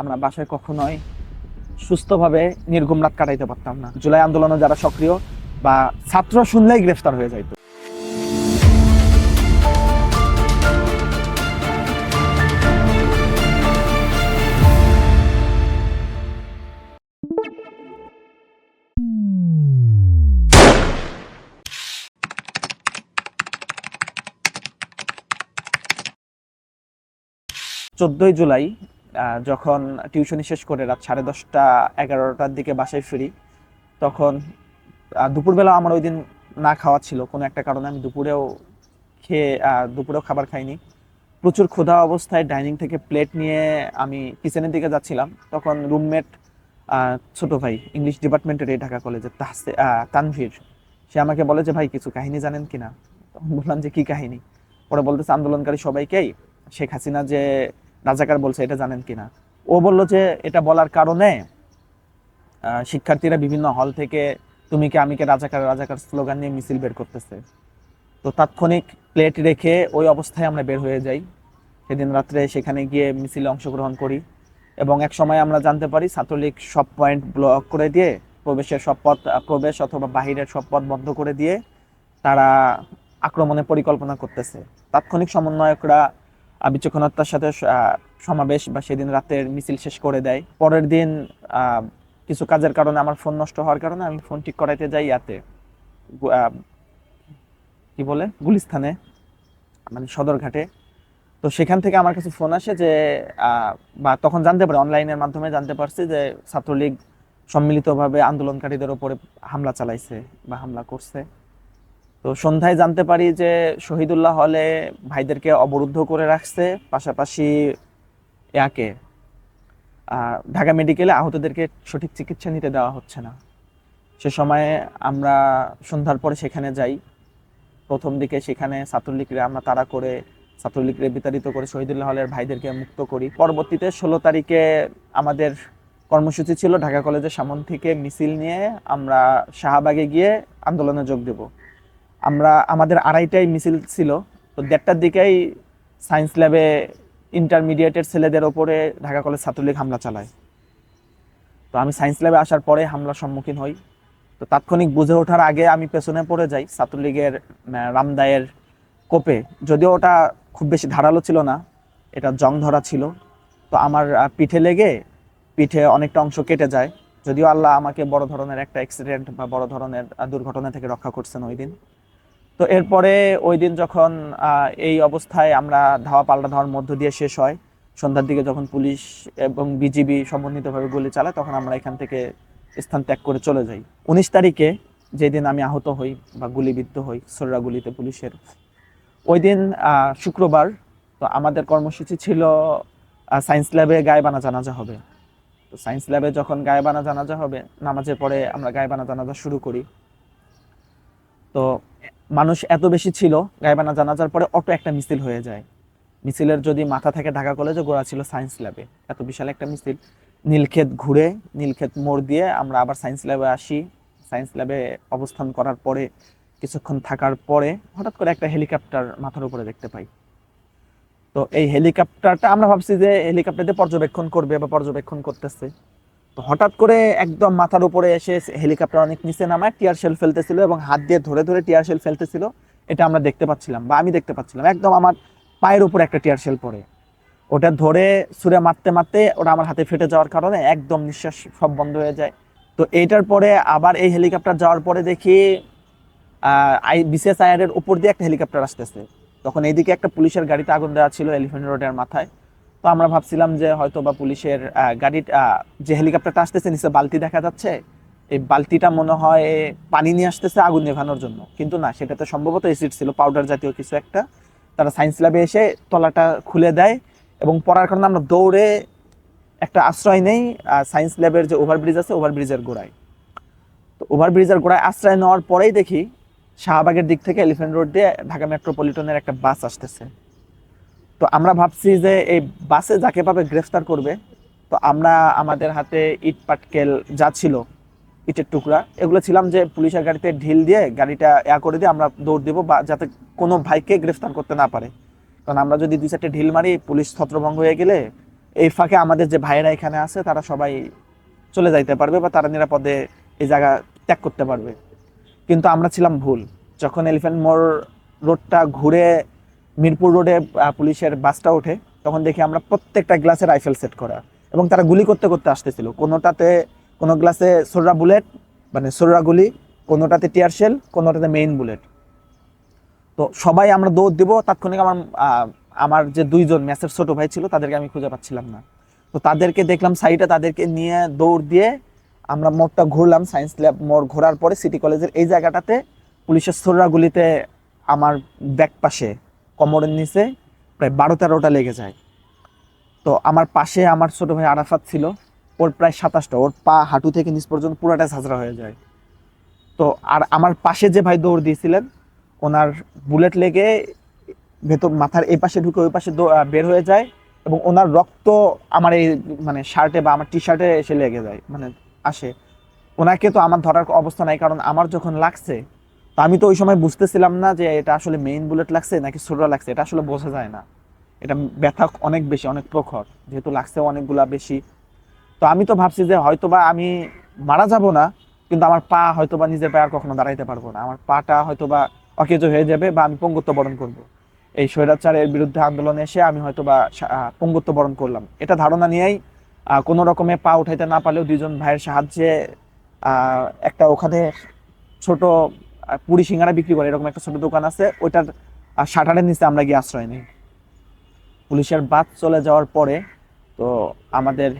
আমরা বাসায় কখনোই সুস্থভাবে নির্গম রাত কাটাইতে পারতাম না। জুলাই আন্দোলনে যারা সক্রিয় বা ছাত্র শুনলেই গ্রেফতার হয়ে যাইতো। চোদ্দই জুলাই যখন টিউশনি শেষ করে রাত সাড়ে দশটা, এগারোটার দিকে বাসায় ফিরি, তখন দুপুরবেলা আমার ওই দিন না খাওয়া ছিল। কোনো একটা কারণে আমি দুপুরেও খেয়ে দুপুরেও খাবার খাইনি। প্রচুর ক্ষুধা অবস্থায় ডাইনিং থেকে প্লেট নিয়ে আমি কিচেনের দিকে যাচ্ছিলাম। তখন রুমমেট ছোট ভাই, ইংলিশ ডিপার্টমেন্টের এই ঢাকা কলেজের তাহসে তানভীর, সে আমাকে বলে যে, ভাই, কিছু কাহিনী জানেন কিনা? তখন বললাম যে, কি কাহিনী? পরে বলতেছে, আন্দোলনকারী সবাইকেই, শেখ হাসিনা যে রাজাকার বলছে, এটা জানেন কিনা? ও বলল যে, এটা বলার কারণে শিক্ষার্থীরা বিভিন্ন হল থেকে তুমি কি, আমি কে, রাজাকার রাজাকার স্লোগান নিয়ে মিছিল বের করতেছে। তো তাৎক্ষণিক প্লেট রেখে ওই অবস্থায় আমরা বের হয়ে যাই। সেদিন রাত্রে সেখানে গিয়ে মিছিলে অংশগ্রহণ করি এবং এক সময় আমরা জানতে পারি ছাত্রলীগ সব পয়েন্ট ব্লক করে দিয়ে, প্রবেশের সব পথ, প্রবেশ অথবা বাহিরের সব পথ বন্ধ করে দিয়ে তারা আক্রমণের পরিকল্পনা করতেছে। তাৎক্ষণিক সমন্বয়করা বিচক্ষণতার সাথে সমাবেশ বা সেদিন রাতের মিছিল শেষ করে দেয়। পরের দিন কিছু কাজের কারণে আমার ফোন নষ্ট হওয়ার কারণে আমি ফোন ঠিক করাইতে যাই ইয়াতে। কি বলে? গুলিস্থানে মানে সদরঘাটে। তো সেখান থেকে আমার কাছে ফোন আসে যে বা তখন জানতে পারি, অনলাইনের মাধ্যমে জানতে পারছি যে ছাত্রলীগ সম্মিলিতভাবে আন্দোলনকারীদের ওপরে হামলা চালাইছে বা হামলা করছে। তো সন্ধ্যায় জানতে পারি যে শহীদুল্লাহ হলে ভাইদেরকে অবরুদ্ধ করে রাখছে পাশাপাশি আহ, ঢাকা মেডিকেলে আহতদেরকে সঠিক চিকিৎসা নিতে দেওয়া হচ্ছে না। সে সময়ে আমরা সন্ধ্যার পরে সেখানে যাই। প্রথম দিকে সেখানে ছাত্রলীগরা আমরা তাড়া করে ছাত্রলীগরে বিতাড়িত করে শহীদুল্লাহ হলের ভাইদেরকে মুক্ত করি। পরবর্তীতে ষোলো তারিখে আমাদের কর্মসূচি ছিল ঢাকা কলেজের সামন থেকে মিছিল নিয়ে আমরা শাহবাগে গিয়ে আন্দোলনে যোগ দেব। আমরা, আমাদের আড়াইটাই মিছিল ছিল। তো দেড়টার দিকেই সায়েন্স ল্যাবে ইন্টারমিডিয়েটের ছেলেদের ওপরে ঢাকা কলেজ ছাত্রলীগ হামলা চালায়। তো আমি সায়েন্স ল্যাবে আসার পরে হামলার সম্মুখীন হই। তো তাৎক্ষণিক বুঝে ওঠার আগে আমি পেছনে পড়ে যাই ছাত্রলীগের রামদায়ের কোপে। যদিও ওটা খুব বেশি ধারালো ছিল না, এটা জং ধরা ছিল। তো আমার পিঠে লেগে পিঠে অনেকটা অংশ কেটে যায়। যদিও আল্লাহ আমাকে বড় ধরনের একটা অ্যাক্সিডেন্ট বা বড় ধরনের দুর্ঘটনা থেকে রক্ষা করছেন ওই দিন। তো এরপরে ওই দিন যখন এই অবস্থায় আমরা ধাওয়া পাল্টা ধাওয়ার মধ্য দিয়ে শেষ হয়, সন্ধ্যার দিকে যখন পুলিশ এবং বিজিবি সমন্বিতভাবে গুলি চালায়, তখন আমরা এখান থেকে স্থান ত্যাগ করে চলে যাই। উনিশ তারিখে যেদিন আমি আহত হই বা গুলিবিদ্ধ হই, সোররা গুলিতে পুলিশের, ওই দিন শুক্রবার, তো আমাদের কর্মসূচি ছিল সায়েন্স ল্যাবে গায়েবানা জানাজা হবে। তো সায়েন্স ল্যাবে যখন গায়েবানা জানাজা হবে, নামাজের পরে আমরা গায়েবানা জানাজা শুরু করি। তো মানুষ এত বেশি ছিল গায়েবানা জানাজার পরে অটো একটা মিছিল হয়ে যায়। মিছিলের যদি মাথা থেকে ঢাকা কলেজে, গোড়া ছিল সায়েন্স ল্যাবে এত বিশাল একটা মিছিল। নীলক্ষেত ঘুরে, নীলক্ষেত মোড় দিয়ে আমরা আবার সায়েন্স ল্যাবে আসি। সায়েন্স ল্যাবে অবস্থান করার পরে, কিছুক্ষণ থাকার পরে হঠাৎ করে একটা হেলিকপ্টার মাথার উপরে দেখতে পাই। তো এই হেলিকপ্টারটা আমরা ভাবছি যে হেলিকপ্টার দিয়ে পর্যবেক্ষণ করবে বা পর্যবেক্ষণ করতেছে। হঠাৎ করে একদম মাথার উপরে এসে হেলিকপ্টার অনেক নিচে নামায়, টিয়ার শেল ফেলতেছিল এবং হাত দিয়ে ধরে ধরে টিয়ার শেল ফেলতেছিল। এটা আমরা দেখতে পাচ্ছিলাম বা আমি দেখতে পাচ্ছিলাম। একদম আমার পায়ের উপর একটা টিয়ার শেল পড়ে। ওটা ধরে সুরে মারতে মারতে ওটা আমার হাতে ফেটে যাওয়ার কারণে একদম নিঃশ্বাস সব বন্ধ হয়ে যায়। তো এইটার পরে আবার এই হেলিকপ্টার যাওয়ার পরে দেখি আই বিসিএস আয়ারের উপর দিয়ে একটা হেলিকপ্টার আসতেছে। তখন এইদিকে একটা পুলিশের গাড়িতে আগুন দেওয়া ছিল এলিফেন্ট রোডের মাথায়। তো আমরা ভাবছিলাম যে হয়তো বা পুলিশের আহ, গাড়ি যে হেলিকপ্টারটা আসতেছে নিচে বালতি দেখা যাচ্ছে। এই বালতিটা মনে হয় পানি নিয়ে আসতেছে আগুন নেভানোর জন্য। কিন্তু না সেটাতে সম্ভবত এসিড ছিল পাউডার জাতীয় কিছু একটা। তারা সায়েন্স ল্যাবে এসে তলাটা খুলে দেয় এবং পড়ার কারণে আমরা দৌড়ে একটা আশ্রয় নেই সায়েন্স ল্যাবের যে ওভারব্রিজ আছে ওভারব্রিজের গোড়ায়। তো ওভারব্রিজের গোড়ায় আশ্রয় নেওয়ার পরেই দেখি শাহবাগের দিক থেকে এলিফেন্ট রোড দিয়ে ঢাকা মেট্রোপলিটনের একটা বাস আসতেছে। তো আমরা ভাবছি যে এই বাসে যাকে পাবে গ্রেফতার করবে। তো আমরা আমাদের হাতে ইট পাটকেল যা ছিল, ইটের টুকরা, এগুলো ছিলাম যে পুলিশের গাড়িতে ঢিল দিয়ে গাড়িটা ইয়া করে দিয়ে আমরা দৌড় দেবো বা যাতে কোনো ভাইকে গ্রেফতার করতে না পারে। কারণ আমরা যদি দুই চারটে ঢিল মারি, পুলিশ ছত্রভঙ্গ হয়ে গেলে এই ফাঁকে আমাদের যে ভাইয়েরা এখানে আছে, তারা সবাই চলে যাইতে পারবে বা তারা নিরাপদে এই জায়গা ত্যাগ করতে পারবে। কিন্তু আমরা ছিলাম ভুল। যখন এলিফ্যান্ট মোড় রোডটা ঘুরে মিরপুর রোডে পুলিশের বাসটা ওঠে, তখন দেখি আমরা প্রত্যেকটা গ্লাসে রাইফেল সেট করা। এবং তারা গুলি করতে করতে আসতেছিল। কোনোটাতে, কোনো গ্লাসে সোররা বুলেট মানে সোররা গুলি, কোনোটাতে টিয়ার শেল, কোনোটাতে মেইন বুলেট। তো সবাই আমরা দৌড় দিব, তাৎক্ষণিক আমার আমার যে দুইজন ম্যাচের ছোটো ভাই ছিল, তাদেরকে আমি খুঁজে পাচ্ছিলাম না। তো তাদেরকে দেখলাম সাইডে, তাদেরকে নিয়ে দৌড় দিয়ে আমরা মোড়টা ঘুরলাম, সায়েন্স ল্যাব মোড় ঘোরার পরে সিটি কলেজের এই জায়গাটাতে পুলিশের সোররা গুলিতে আমার ব্যাক পাশে কোমরের নিচে প্রায় বারো তেরোটা লেগে যায়। তো আমার পাশে আমার ছোট ভাই আরাফাত ছিল, ওর প্রায় সাতাশটা, ওর পা হাঁটু থেকে নিচ পর্যন্ত পুরাটা ঝাঁঝরা হয়ে যায়। তো আর আমার পাশে যে ভাই দৌড় দিয়েছিলেন, ওনার বুলেট লেগে ভেতর মাথার এই পাশে ঢুকে ওই পাশে বের হয়ে যায় এবং ওনার রক্ত আমার এই মানে শার্টে বা আমার টি শার্টে এসে লেগে যায় মানে আসে। ওনাকে তো আমার ধরার অবস্থা নাই, কারণ আমার যখন লাগছে আমি তো ওই সময় বুঝতেছিলাম না যে এটা আসলে মেইন বুলেট লাগছে নাকি ছোটরা লাগছে, এটা আসলে বোঝা যায় না। এটা ব্যথা অনেক বেশি, অনেক প্রখর, যেহেতু লাগছে অনেকগুলা বেশি। তো আমি তো ভাবছি যে হয়তোবা আমি মারা যাব না, কিন্তু আমার পা হয়তোবা নিজের পায়ে আর কখনো দাঁড়াইতে পারব না। আমার পাটা হয়তোবা অকেজ হয়ে যাবে বা আমি পঙ্গুত্ব বরণ করব। এই স্বৈরাচারের বিরুদ্ধে আন্দোলনে এসে আমি হয়তোবা পঙ্গুত্ব বরণ করলাম। এটা ধারণা নিয়েই কোনো রকমে পা উঠাইতে না পারলেও দুজন ভাইয়ের সাহায্যে একটা ওখানে ছোট পুরি সিঙ্গারা বিক্রি করে, এরকম একটা ছোট দোকান আছে, ওইটার শাটারের নিচে আমরা গিয়ে আশ্রয় নিই। পুলিশের বাদ চলে যাওয়ার পরে তো আমাদের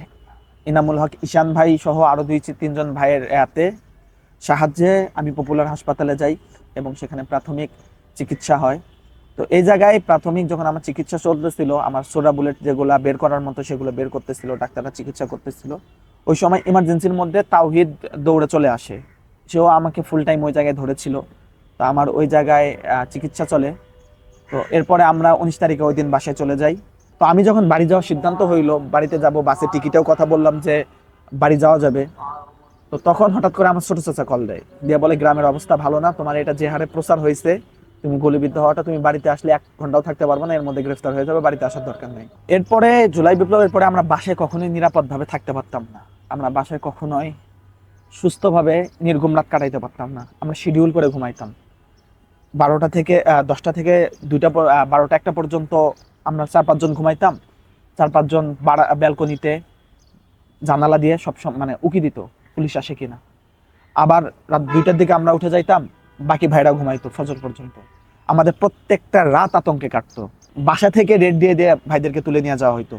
ইনামুল হক, ঈশান ভাই সহ আরও দুই তিনজন ভাইয়ের এতে সাহায্যে আমি পপুলার হাসপাতালে যাই এবং সেখানে প্রাথমিক চিকিৎসা হয়। তো এই জায়গায় প্রাথমিক যখন আমার চিকিৎসা চলতেছিল, আমার সোডা বুলেট যেগুলো বের করার মতো সেগুলো বের করতেছিল, ডাক্তাররা চিকিৎসা করতেছিল, ওই সময় ইমার্জেন্সির মধ্যে তাওহিদ দৌড়ে চলে আসে। সেও আমাকে ফুল টাইম ওই জায়গায় ধরেছিল। তো আমার ওই জায়গায় চিকিৎসা চলে। তো এরপরে আমরা উনিশ তারিখে ওই দিন বাসায় চলে যাই। তো আমি যখন বাড়ি যাওয়ার সিদ্ধান্ত হইল, বাড়িতে যাব, বাসে টিকিটেও কথা বললাম যে বাড়ি যাওয়া যাবে। তো তখন হঠাৎ করে আমার ছোট চাচা কল দেয়। দিয়ে বলে, গ্রামের অবস্থা ভালো না, তোমার এটা যে হারে প্রচার হয়েছে তুমি গলিবিদ্ধ হওয়াটা, তুমি বাড়িতে আসলে এক ঘন্টাও থাকতে পারবে না, এর মধ্যে গ্রেফতার হয়ে যাবে, বাড়িতে আসার দরকার নেই। এরপরে, জুলাই বিপ্লবের পরে আমরা বাসায় কখনোই নিরাপদভাবে থাকতে পারতাম না। আমরা বাসায় কখনোই সুস্থভাবে নির্ঘুম রাত কাটাইতে পারতাম না। আমরা শিডিউল করে ঘুমাইতাম। বারোটা থেকে দশটা থেকে দুইটা বারোটা একটা পর্যন্ত আমরা চার পাঁচজন ঘুমাইতাম। চার পাঁচজন ব্যালকনিতে জানালা দিয়ে সব মানে উকি দিত, পুলিশ আসে কিনা। আবার রাত দুইটার দিকে আমরা উঠে যাইতাম, বাকি ভাইরা ঘুমাইতো ফজর পর্যন্ত। আমাদের প্রত্যেকটা রাত আতঙ্কে কাটতো। বাসা থেকে রেড দিয়ে দিয়ে ভাইদেরকে তুলে নিয়ে যাওয়া হইতো।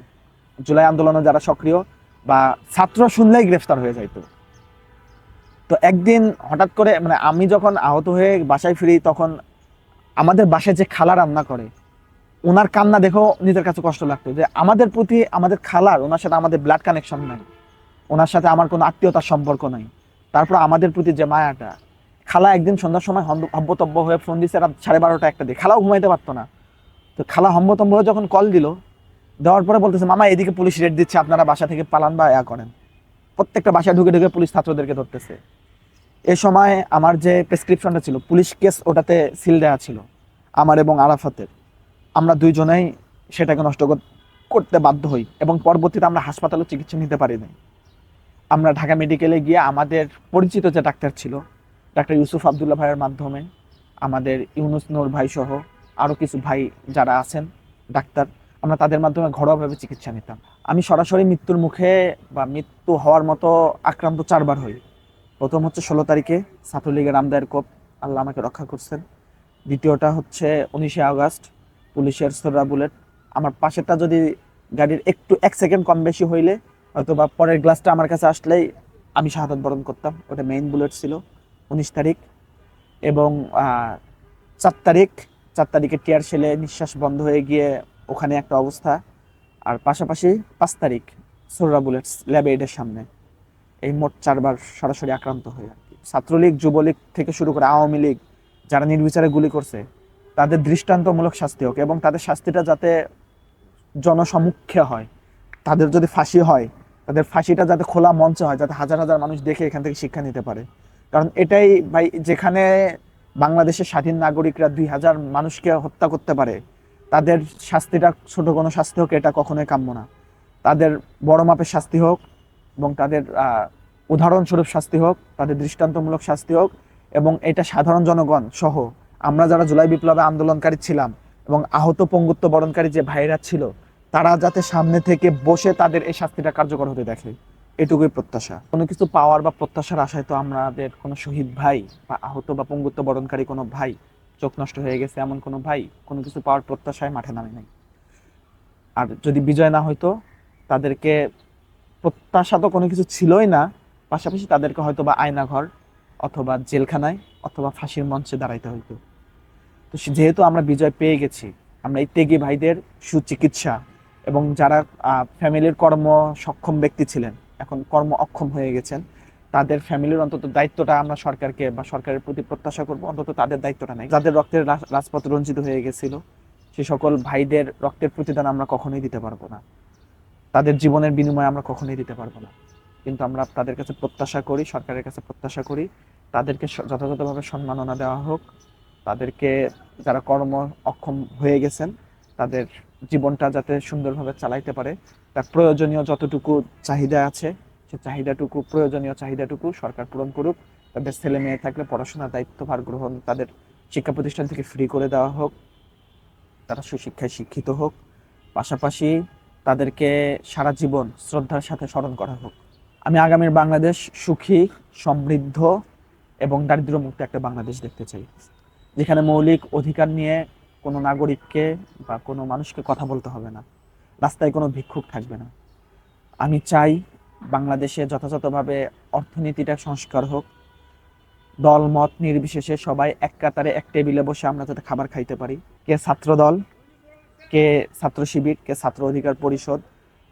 জুলাই আন্দোলনে যারা সক্রিয় বা ছাত্র শুনলেই গ্রেফতার হয়ে যাইতো। তো একদিন হঠাৎ করে মানে আমি যখন আহত হয়ে বাসায় ফিরি, তখন আমাদের বাসায় যে খালা রান্না করে, ওনার কান্না দেখেও নিজের কাছে কষ্ট লাগতো যে আমাদের প্রতি আমাদের খালার, ওনার সাথে আমাদের ব্লাড কানেকশন নাই। ওনার সাথে আমার কোনো আত্মীয়তার সম্পর্ক নাই। তারপর আমাদের প্রতি যে মায়াটা, খালা একদিন সন্ধ্যার সময় হব্বতব্য হয়ে ফোন দিছে রাত সাড়ে বারোটা একটা দিয়ে। খালাও ঘুমাইতে পারতো না। তো খালা হম্বতম্ব হয়ে যখন কল দিল, দেওয়ার পরে বলতেছে, মামা, এদিকে পুলিশ রেড দিচ্ছে, আপনারা বাসা থেকে পালান বা ইয়া করেন। প্রত্যেকটা বাসায় ঢুকে ঢুকে পুলিশ ছাত্রদেরকে ধরতেছে। এ সময় আমার যে প্রেসক্রিপশনটা ছিল, পুলিশ কেস ওটাতে সিল দেওয়া ছিল, আমার এবং আরাফাতের। আমরা দুইজনেই সেটাকে নষ্ট কর- করতে বাধ্য হই এবং পরবর্তীতে আমরা হাসপাতালে চিকিৎসা নিতে পারি নাই। আমরা ঢাকা মেডিকেলে গিয়ে আমাদের পরিচিত যে ডাক্তার ছিল, ডাক্তার ইউসুফ আবদুল্লাহ ভাইয়ের মাধ্যমে, আমাদের ইউনুস নূর ভাই সহ আরও কিছু ভাই যারা আছেন, ডাক্তার আমরা তাদের মাধ্যমে ঘরোয়াভাবে চিকিৎসা নিতাম। আমি সরাসরি মৃত্যুর মুখে বা মৃত্যু হওয়ার মতো আক্রান্ত চারবার হই। প্রথম হচ্ছে ষোলো তারিখে ছাত্রলীগের রামদায়ের কোপ, আল্লাহ আমাকে রক্ষা করছেন। দ্বিতীয়টা হচ্ছে উনিশে আগস্ট, পুলিশের সোরা বুলেট। আমার পাশেরটা যদি গাড়ির একটু এক সেকেন্ড কম বেশি হইলে হয়তো বা পরের গ্লাসটা আমার কাছে আসলেই আমি শাহাদত বরণ করতাম। ওটা মেইন বুলেট ছিল উনিশ তারিখ। এবং চার তারিখ, চার তারিখে টিয়ার সেলে নিঃশ্বাস বন্ধ হয়ে গিয়ে ওখানে একটা অবস্থা। আর পাশাপাশি পাঁচ তারিখ সোররা বুলেটস ল্যাব এইডের সামনে। এই মোট চারবার সরাসরি আক্রান্ত হয়ে আর কি। ছাত্রলীগ, যুবলীগ থেকে শুরু করে আওয়ামী লীগ যারা নির্বিচারে গুলি করছে, তাদের দৃষ্টান্তমূলক শাস্তি হোক এবং তাদের শাস্তিটা যাতে জনসমুখে হয়, তাদের যদি ফাঁসি হয়, তাদের ফাঁসিটা যাতে খোলা মঞ্চে হয়, যাতে হাজার হাজার মানুষ দেখে এখান থেকে শিক্ষা নিতে পারে। কারণ এটাই ভাই, যেখানে বাংলাদেশের স্বাধীন নাগরিকরা দুই হাজার মানুষকে হত্যা করতে পারে তাদের শাস্তিটা, ছোট কোনো শাস্তি হোক, এটা কখনোই কাম্য না। তাদের বড় মাপের শাস্তি হোক এবং তাদের উদাহরণস্বরূপ শাস্তি হোক, তাদের দৃষ্টান্তমূলক শাস্তি হোক এবং এটা সাধারণ জনগণ সহ আমরা যারা জুলাই বিপ্লবে আন্দোলনকারী ছিলাম এবং আহত পঙ্গুত্ব বরণকারী যে ভাইরা ছিল, তারা যাতে সামনে থেকে বসে তাদের এই শাস্তিটা কার্যকর হতে দেখে। এটুকুই প্রত্যাশা। কোনো কিছু পাওয়ার বা প্রত্যাশার আশায় তো আমাদের কোনো শহীদ ভাই বা আহত বা পঙ্গুত্ব বরণকারী কোনো ভাই চোখ নষ্ট হয়ে গেছে, এমন কোনো ভাই, কোনো কিছু পাওয়ার প্রত্যাশায় মাঠে নামে নাই। আর যদি বিজয় না হইতো, তাদেরকে প্রত্যাশা তো কোনো কিছু ছিলই না, পাশাপাশি তাদেরকে হয়তো বা আয়নাঘর অথবা জেলখানায় অথবা ফাঁসির মঞ্চে দাঁড়াইতে হইতো। তো যেহেতু আমরা বিজয় পেয়ে গেছি, আমরা এই ত্যাগী ভাইদের সুচিকিৎসা এবং যারা ফ্যামিলির কর্ম সক্ষম ব্যক্তি ছিলেন, এখন কর্ম অক্ষম হয়ে গেছেন তাদের ফ্যামিলির অন্তত দায়িত্বটা আমরা সরকারকে বা সরকারের প্রতি প্রত্যাশা করব। অন্তত তাদের দায়িত্বটা নেই। যাদের রক্তের রাজ- রাজপথ রঞ্জিত হয়ে গেছিল, সে সকল ভাইদের রক্তের প্রতিদান আমরা কখনোই দিতে পারব না। তাদের জীবনের বিনিময়ে আমরা কখনোই দিতে পারব না। কিন্তু আমরা তাদের কাছে প্রত্যাশা করি, সরকারের কাছে প্রত্যাশা করি। তাদেরকে যথাযথভাবে সম্মাননা দেওয়া হোক। তাদেরকে যারা কর্ম অক্ষম হয়ে গেছেন, তাদের জীবনটা যাতে সুন্দরভাবে চালাইতে পারে, তার প্রয়োজনীয় যতটুকু চাহিদা আছে সে চাহিদাটুকু, প্রয়োজনীয় চাহিদাটুকু সরকার পূরণ করুক, তাদের ছেলে মেয়ে থাকলে পড়াশোনার দায়িত্বভার গ্রহণ, তাদের শিক্ষা প্রতিষ্ঠান থেকে ফ্রি করে দেওয়া হোক, তারা সুশিক্ষায় শিক্ষিত হোক, পাশাপাশি তাদেরকে সারা জীবন শ্রদ্ধার সাথে স্মরণ করা হোক। আমি আগামীর বাংলাদেশ সুখী, সমৃদ্ধ এবং দারিদ্র্যমুক্ত একটা বাংলাদেশ দেখতে চাই, যেখানে মৌলিক অধিকার নিয়ে কোনো নাগরিককে বা কোনো মানুষকে কথা বলতে হবে না, রাস্তায় কোনো ভিক্ষুক থাকবে না। আমি চাই বাংলাদেশে যথাযথভাবে অর্থনীতিটা সংস্কার হোক, দল, মত নির্বিশেষে সবাই এক কাতারে, এক টেবিলে বসে আমরা যাতে খাবার খাইতে পারি। কে ছাত্র দল, কে ছাত্র শিবির, কে ছাত্র অধিকার পরিষদ,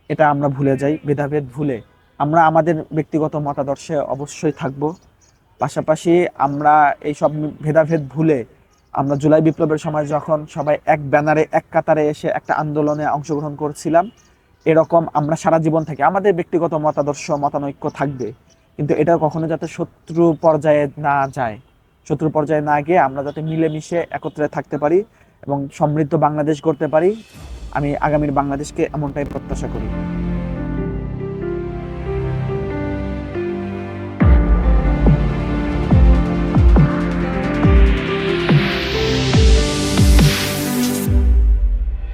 এটা আমরা ভুলে যাই, ভেদাভেদ ভুলে। আমরা আমাদের ব্যক্তিগত মতাদর্শে অবশ্যই থাকব। পাশাপাশি আমরা এই সব ভেদাভেদ ভুলে আমরা জুলাই বিপ্লবের সময় যখন সবাই এক ব্যানারে, এক কাতারে এসে একটা আন্দোলনে অংশগ্রহণ করছিলাম এরকম আমরা সারা জীবন থেকে। আমাদের ব্যক্তিগত মতাদর্শ, মতানৈক্য থাকবে। কিন্তু এটা কখনো যাতে শত্রু পর্যায়ে না যায়। শত্রু পর্যায়ে না গিয়ে আমরা যাতে মিলেমিশে একত্রে থাকতে পারি এবং সমৃদ্ধ বাংলাদেশ করতে পারি। আমি আগামীর বাংলাদেশকে এমনটাই প্রত্যাশা করি।